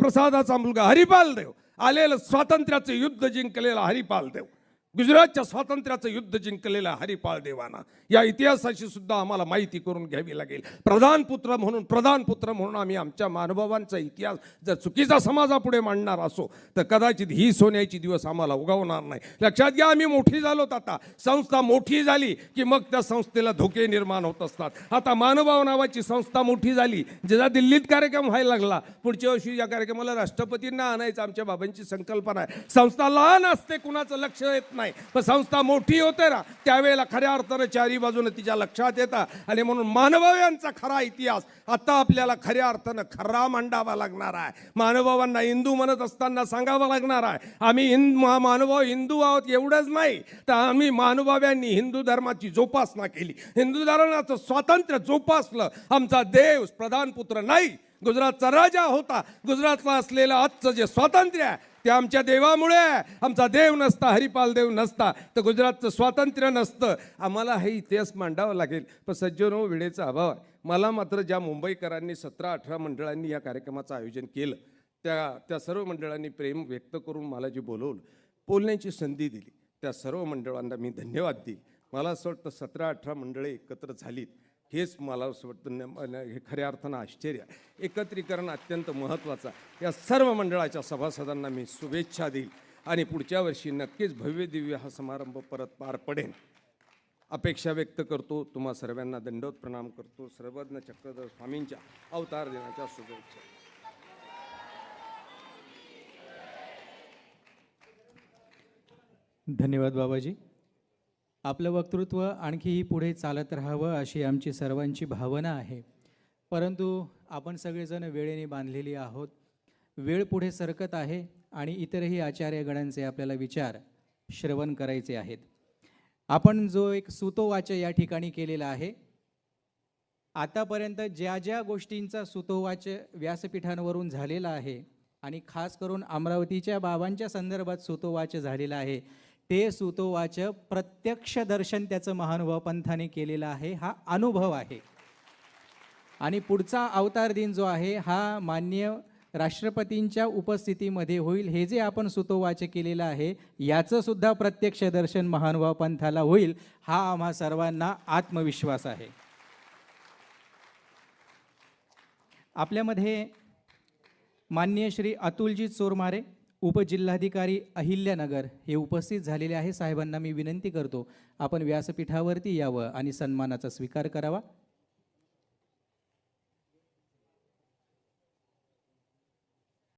प्रसादाचा मुलगा हरिपाल देव. आलेलं स्वातंत्र्याचं युद्ध जिंकलेला हरिपाल देव. गुजरातच्या स्वातंत्र्याचं युद्ध जिंकलेला हरिपाल देवाना. या इतिहासाची सुद्धा आम्हाला माहिती करून घ्यावी लागेल. प्रधान पुत्र म्हणून प्रधान पुत्र म्हणून आम्ही आमच्या मानभावांचा इतिहास जर चुकीचा समाजापुढे मांडणार असो तर कदाचित ही सोन्याची दिवस आम्हाला उगवणार नाही. लक्षात घ्या आम्ही मोठी झालोत आता. संस्था मोठी झाली की मग त्या संस्थेला धोके निर्माण होत असतात. आता मानभाव नावाची संस्था मोठी झाली. ज्याचा दिल्लीत कार्यक्रम व्हायला लागला. पुढच्या वर्षी या कार्यक्रमाला राष्ट्रपतींना आणायचं आमच्या बाबांची संकल्पना आहे. संस्था लहान असते कुणाचं लक्ष येत नाही. नाही. पण संस्था मोठी होते ना त्यावेळेला खऱ्या अर्थानं चारी बाजूने तिच्या लक्षात येतं. आणि म्हणून मानभाव खरा इतिहास आता आपल्याला खऱ्या अर्थानं खरा मांडावा लागणार आहे. मानभावांना हिंदू म्हणत असताना सांगावं लागणार आहे. आम्ही हिंद मा- हिंदू आहोत एवढंच नाही. तर आम्ही महानुभाव्यांनी हिंदू धर्माची जोपासना केली. हिंदू धर्माचं स्वातंत्र्य जोपासलं. आमचा देव प्रधान पुत्र नाही. गुजरातचा राजा होता. गुजरातला असलेलं आजचं जे स्वातंत्र्य आहे ते आमच्या देवामुळे आहे. आमचा देव नसता हरिपाल देव नसता तर गुजरातचं स्वातंत्र्य नसतं. आम्हाला हे इतिहास मांडावा लागेल पण सज्जनो वेळेचा अभाव आहे. मला मात्र ज्या मुंबईकरांनी सतरा अठरा मंडळांनी या कार्यक्रमाचं आयोजन केलं त्या त्या सर्व मंडळांनी प्रेम व्यक्त करून मला जे बोलवलं बोलण्याची संधी दिली त्या सर्व मंडळांना मी धन्यवाद देईल मला असं वाटतं सतरा अठरा मंडळे एकत्र झालीत हेच मला असं वाटतं हे खऱ्या अर्थानं आश्चर्य. एकत्रीकरण अत्यंत महत्त्वाचं या सर्व मंडळाच्या सभासदांना मी शुभेच्छा देईल. आणि पुढच्या वर्षी नक्कीच भव्य दिव्य हा समारंभ परत पार पडेल. अपेक्षा व्यक्त करतो. तुम्हा सर्वांना दंडोत प्रणाम करतो. सर्वज्ञ चक्रधर स्वामींच्या अवतार दिनाच्या शुभेच्छा. धन्यवाद बाबाजी. आपलं वक्तृत्व आणखीही पुढे चालत राहावं अशी आमची सर्वांची भावना आहे. परंतु आपण सगळेजण वेळेने बांधलेली आहोत. वेळ पुढे सरकत आहे आणि इतरही आचार्यगणांचे आपल्याला विचार श्रवण करायचे आहेत. आपण जो एक सुतोवाच या ठिकाणी केलेला आहे आतापर्यंत ज्या ज्या गोष्टींचा सुतोवाच व्यासपीठांवरून झालेला आहे आणि खास करून अमरावतीच्या बाबांच्या संदर्भात सुतोवाच झालेला आहे ते सुतोवाच प्रत्यक्ष दर्शन त्याचं महानुभाव पंथाने केलेलं आहे. हा अनुभव आहे. आणि पुढचा अवतार दिन जो आहे हा मान्य राष्ट्रपतींच्या उपस्थितीमध्ये होईल. हे जे आपण सुतोवाच केलेलं आहे याचं सुद्धा प्रत्यक्ष दर्शन महानुभाव पंथाला होईल हा आम्हा सर्वांना आत्मविश्वास आहे. आपल्यामध्ये माननीय श्री अतुलजी चोरमारे उपजिल्हाधिकारी अहिल्यानगर हे उपस्थित झालेले आहे. साहेबांना मी विनंती करतो आपण व्यासपीठावरती यावं आणि सन्मानाचा स्वीकार करावा.